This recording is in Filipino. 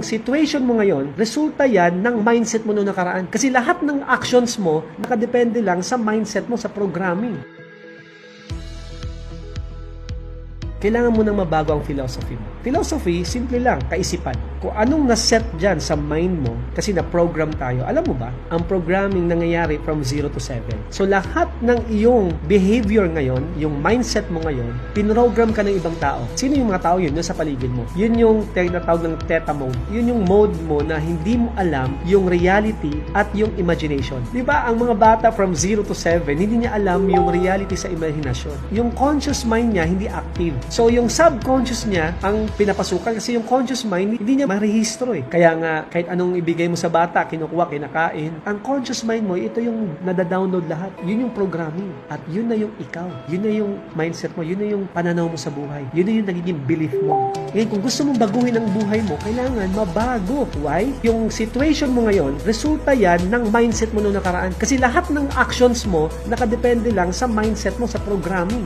yung situation mo ngayon, resulta yan ng mindset mo noong nakaraan. Kasi lahat ng actions mo, nakadepende lang sa mindset mo sa programming. Kailangan mo nang mabago ang philosophy mo. Philosophy, simple lang, kaisipan. Kung anong naset dyan sa mind mo, kasi na-program tayo, alam mo ba, ang programming nangyayari from 0 to 7. So lahat ng iyong behavior ngayon, yung mindset mo ngayon, pinrogram ka ng ibang tao. Sino yung mga tao yun? Yung sa paligid mo. Yun yung tinatawag ng theta mode. Yun yung mode mo na hindi mo alam yung reality at yung imagination. Di ba, ang mga bata from 0 to 7, hindi niya alam yung reality sa imaginasyon. Yung conscious mind niya, hindi active. So, yung subconscious niya, ang pinapasukan kasi yung conscious mind, hindi niya marehistro eh. Kaya nga, kahit anong ibigay mo sa bata, kinukuha, kinakain, ang conscious mind mo, ito yung nadadownload lahat. Yun yung programming. At yun na yung ikaw. Yun na yung mindset mo. Yun na yung pananaw mo sa buhay. Yun na yung nagiging belief mo. Ngayon, kung gusto mong baguhin ang buhay mo, kailangan mabago. Why? Yung situation mo ngayon, resulta yan ng mindset mo noong nakaraan. Kasi lahat ng actions mo, nakadepende lang sa mindset mo sa programming.